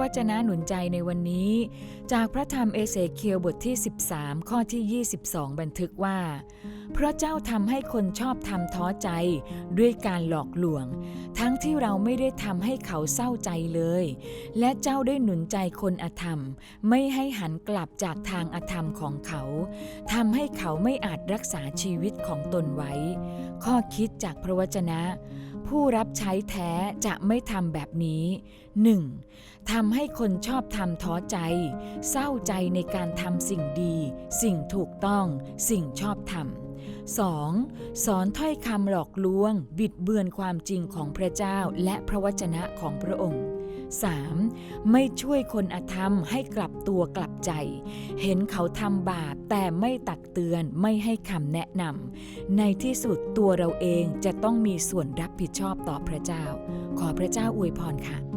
วจนะหนุนใจในวันนี้ จากพระธรรมเอเสเคียวบทที่ 13 ข้อที่ 22 บันทึกว่า เพราะเจ้าทำให้คนชอบทำท้อใจด้วยการหลอกลวง ทั้งที่เราไม่ได้ทำให้เขาเศร้าใจเลย และเจ้าได้หนุนใจคนอธรรม ไม่ให้หันกลับจากทางอธรรมของเขาทำให้เขาไม่อาจรักษาชีวิตของตนไว้ ข้อคิดจากพระวจนะ ผู้รับใช้แท้จะไม่ทำแบบนี้ 1. ทำให้คนชอบทำท้อใจ เศร้าใจในการทำสิ่งดี สิ่งถูกต้อง สิ่งชอบทำ 2. สอนถ้อยคำหลอกลวง บิดเบือนความจริงของพระเจ้าและพระวจนะของพระองค์ 3. ไม่ช่วยคนอธรรมให้กลับตัวกลับใจ เห็นเขาทำบาปแต่ไม่ตักเตือนไม่ให้คำแนะนำในที่สุดตัวเราเองจะต้องมีส่วนรับผิดชอบต่อพระเจ้า ขอพระเจ้าอวยพรค่ะ